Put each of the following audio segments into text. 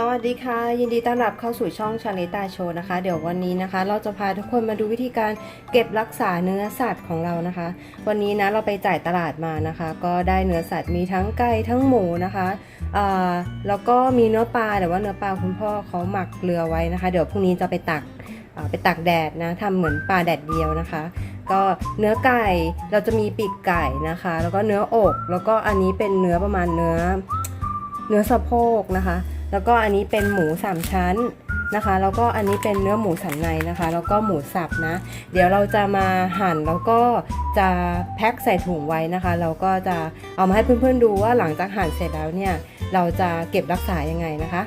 สวัสดีค่ะ ยินดีต้อนรับเข้าสู่ช่องชาลิตาโชว์นะคะ เดี๋ยววันนี้นะคะ เราจะพาทุกคนมาดูวิธีการเก็บรักษาเนื้อสัตว์ของเรานะคะ วันนี้นะเราไปจ่ายตลาดมานะคะ ก็ได้เนื้อสัตว์มีทั้งไก่ทั้งหมูนะคะอ่าแล้วก็มีเนื้อปลาแต่ว่าเนื้อปลาคุณพ่อเขาหมักเกลือไว้นะคะ เดี๋ยวพรุ่งนี้จะไปตักอ่าไปตักแดดนะทำเหมือนปลาแดดเดียวนะคะ ก็เนื้อไก่เราจะมีปีกไก่นะคะ แล้วก็เนื้ออก แล้วก็อันนี้เป็นเนื้อประมาณเนื้อเนื้อสะโพกนะคะ แล้วก็อันนี้เป็นหมูสามชั้นนะคะ แล้วก็อันนี้เป็นเนื้อหมูสันในนะคะ แล้วก็หมูสับนะ เดี๋ยวเราจะมาหั่นแล้วก็จะแพ็คใส่ถุงไว้นะคะ เราก็จะเอามาให้เพื่อนๆดูว่าหลังจากหั่นเสร็จแล้วเนี่ย เราจะเก็บรักษายังไงนะคะ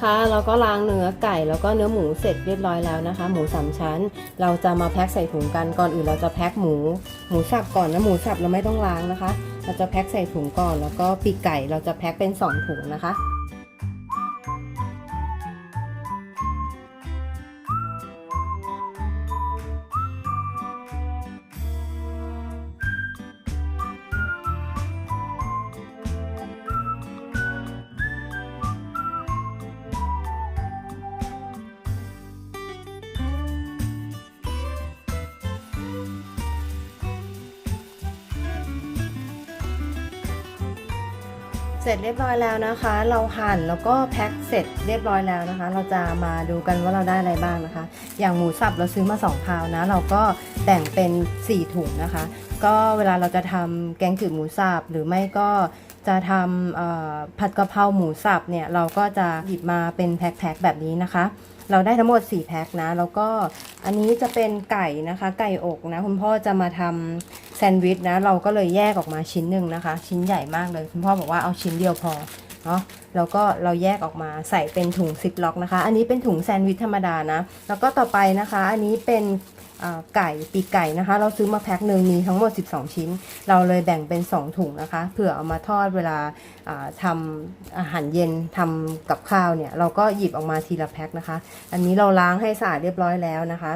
ค่ะเราก็ล้างเนื้อไก่แล้วก็เนื้อหมูเสร็จเรียบร้อยแล้วนะคะ หมูสามชั้น เราจะมาแพ็คใส่ถุงกันก่อนอื่นเราจะแพ็คหมูหมูสับก่อนนะหมูสับเราไม่ต้องล้างนะคะ เราจะแพ็คใส่ถุงก่อนแล้วก็ปีกไก่เราจะแพ็คเป็นสองถุงนะคะ เสร็จเรียบร้อยแล้วนะคะ เราหั่นแล้วก็แพ็คเสร็จเรียบร้อยแล้วนะคะ เราจะมาดูกันว่าเราได้อะไรบ้างนะคะ อย่างหมูสับเราซื้อมา2พาวนะ เราก็แบ่งเป็น 4 ถุงนะคะ ก็เวลาเราจะทำแกงจืดหมูสับหรือไม่ก็จะทำผัดกะเพราหมูสับเนี่ยเราก็จะหยิบมาเป็นแพ็คๆแบบนี้นะคะ เราได้ทั้งหมด 4 แพ็คนะ แล้วก็อันนี้จะเป็นไก่นะคะ ไก่อกนะ คุณพ่อจะมาทำแซนด์วิชนะ เราก็เลยแยกออกมาชิ้นหนึ่งนะคะ ชิ้นใหญ่มากเลย คุณพ่อบอกว่าเอาชิ้นเดียวพอ เนาะแล้วก็เราแยกออกมาใส่เป็นถุงซิปล็อกนะคะ อันนี้เป็นถุงแซนด์วิชธรรมดานะแล้วก็ต่อไปนะคะ อันนี้เป็นไก่ปีกไก่นะคะ เราซื้อมาแพ็คหนึ่งมีทั้งหมด 12 ชิ้น เราเลยแบ่งเป็น 2 ถุงนะคะเผื่อเอามาทอดเวลาทำอาหารเย็นทำกับข้าวเนี่ย เราก็หยิบออกมาทีละแพ็คนะคะ อันนี้เราล้างให้สะอาดเรียบร้อยแล้วนะคะ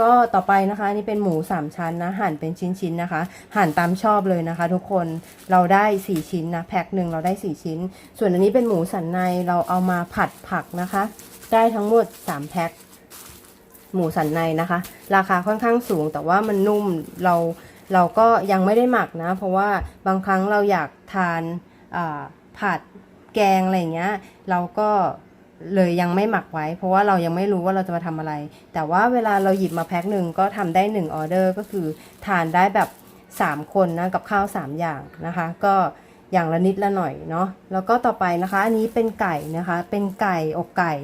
ก็ต่อไปนะคะนี่เป็นหมู 3 ชั้นนะหั่นเป็นชิ้นๆนะคะ หั่นตามชอบเลยนะคะ ทุกคนเราได้ 4 ชิ้นนะแพ็คหนึ่งเราได้ 4 ชิ้น ส่วนอันนี้เป็นหมูสันในเราเอามาผัดผักนะคะ ได้ทั้งหมด 3 แพ็คหมูสันในนะคะ ราคาค่อนข้างสูงแต่ว่ามันนุ่มเราเราก็ยังไม่ได้หมักนะ เพราะว่าบางครั้งเราอยากทานผัดแกงอะไรเงี้ย เราก็ เลยยังไม่หมักไว้ เพราะว่าเรายังไม่รู้ว่าเราจะมาทำอะไร แต่ว่าเวลาเราหยิบมาแพ็คหนึ่งก็ทำได้1ออเดอร์ก็คือทานได้แบบ 3 คนนะกับข้าว 3 อย่างนะคะ ก็อย่างละนิดละหน่อยเนาะแล้วก็ต่อไปนะคะ อันนี้เป็นไก่นะคะ เป็นไก่อกไก่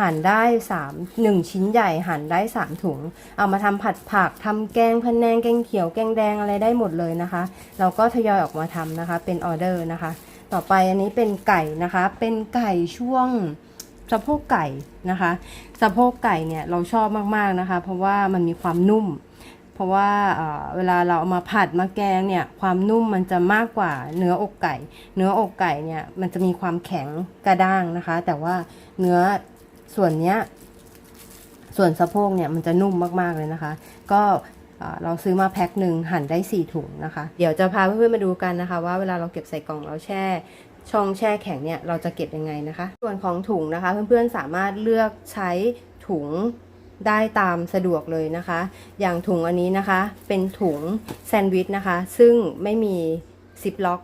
หั่นได้3 1ชิ้นใหญ่หั่นได้ 3 ถุง เอามาทำผัดผักทำแกงพะแนงแกงเขียวแกงแดงอะไรได้หมดเลยนะคะ เราก็ทยอยออกมาทำนะคะ เป็นออเดอร์นะคะ ต่อไปอันนี้เป็นไก่นะคะ เป็นไก่ช่วง สะโพกไก่นะคะ สะโพกไก่เนี่ยเราชอบมากๆนะคะ เพราะว่ามันมีความนุ่ม เพราะว่าเอ่อเวลาเราเอามาผัดมาแกงเนี่ยความนุ่มมันจะมากกว่าเนื้ออกไก่ เนื้ออกไก่เนี่ยมันจะมีความแข็งกระด้างนะคะ แต่ว่าเนื้อส่วนเนี้ยส่วนสะโพกเนี่ยมันจะนุ่มมากๆเลยนะคะ ก็เอ่อเราซื้อมาแพ็คหนึ่งหั่นได้ 4 ถุงนะคะ เดี๋ยวจะพาเพื่อนๆมาดูกันนะคะ ว่าเวลาเราเก็บใส่กล่องเราแช่ ช่องแช่แข็งเนี่ยเราจะเก็บยังไงนะคะ ส่วนของถุงนะคะ เพื่อนๆสามารถเลือกใช้ถุงได้ตามสะดวกเลยนะคะ อย่างถุงอันนี้นะคะ เป็นถุงแซนด์วิชนะคะ ซึ่งไม่มีซิปล็อก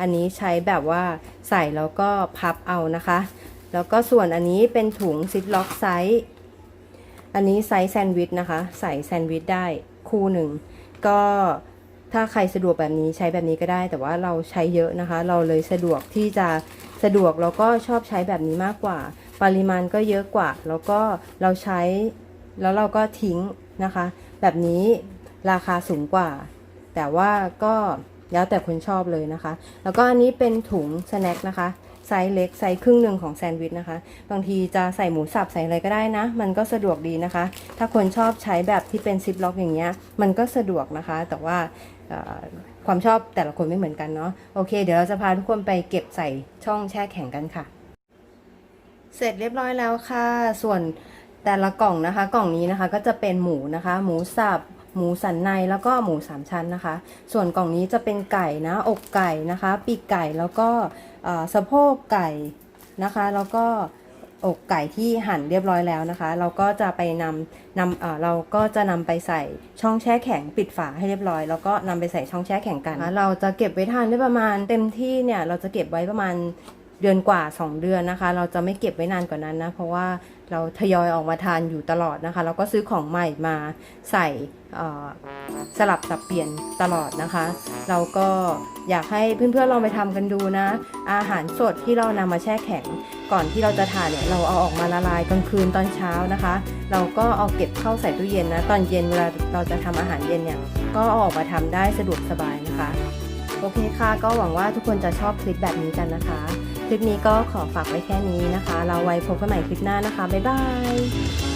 อันนี้ใช้แบบว่าใส่แล้วก็พับเอานะคะ แล้วก็ส่วนอันนี้เป็นถุงซิปล็อกไซส์อันนี้ไซส์แซนด์วิชนะคะ ใส่แซนด์วิชได้คู่หนึ่งก็ ถ้าใครสะดวกแบบนี้ใช้แบบนี้ก็ได้ แต่ว่าเราใช้เยอะนะคะ เราเลยสะดวกที่จะสะดวกแล้วก็ชอบใช้แบบนี้มากกว่า ปริมาณก็เยอะกว่า แล้วก็เราใช้แล้วเราก็ทิ้งนะคะ แบบนี้ราคาสูงกว่า แต่ว่าก็แล้วแต่คนชอบเลยนะคะ แล้วก็อันนี้เป็นถุงสแน็คนะคะ ไซส์เล็กไซส์ครึ่งหนึ่งของแซนด์วิชนะคะ บางทีจะใส่หมูสับใส่อะไรก็ได้นะ มันก็สะดวกดีนะคะ ถ้าคนชอบใช้แบบที่เป็นซิปล็อกอย่างเงี้ยมันก็สะดวกนะคะ แต่ว่าความชอบแต่ละคนไม่เหมือนกันเนาะโอเค เดี๋ยวเราจะพาทุกคนไปเก็บใส่ช่องแช่แข็งกันค่ะ เสร็จเรียบร้อยแล้วค่ะ ส่วนแต่ละกล่องนะคะ กล่องนี้นะคะก็จะเป็นหมูนะคะ หมูสับ หมูสันในแล้วก็หมูสามชั้นนะคะ ส่วนกล่องนี้จะเป็นไก่นะ อกไก่นะคะ ปีกไก่แล้วก็สะโพกไก่นะคะ แล้วก็อกไก่ที่หั่นเรียบร้อยแล้วนะคะ เราก็จะไปนำนำเราก็จะนำไปใส่ช่องแช่แข็งปิดฝาให้เรียบร้อย แล้วก็นำไปใส่ช่องแช่แข็งกันนะเราจะเก็บไว้ทานได้ประมาณเต็มที่เนี่ยเราจะเก็บไว้ประมาณ เดือนกว่า 2 เดือนนะคะ เราจะไม่เก็บไว้นานกว่านั้นนะ เพราะว่าเราทยอยออกมาทานอยู่ตลอดนะคะ เราก็ซื้อของใหม่มาใส่สลับสับเปลี่ยนตลอดนะคะ เราก็อยากให้เพื่อนๆลองไปทำกันดูนะ อาหารสดที่เรานำมาแช่แข็ง ก่อนที่เราจะทานเนี่ยเราเอาออกมาละลายกลางคืนตอนเช้านะคะ เราก็เอาเก็บเข้าใส่ตู้เย็นนะ ตอนเย็นเวลาเราจะทำอาหารเย็นเนี่ยก็เอาออกมาทำได้สะดวกสบายนะคะ โอเคค่ะ ก็หวังว่าทุกคนจะชอบคลิปแบบนี้กันนะคะ คลิปนี้ก็ขอฝากไว้แค่นี้นะคะ เราไว้พบกันใหม่คลิปหน้านะคะ บ๊ายบาย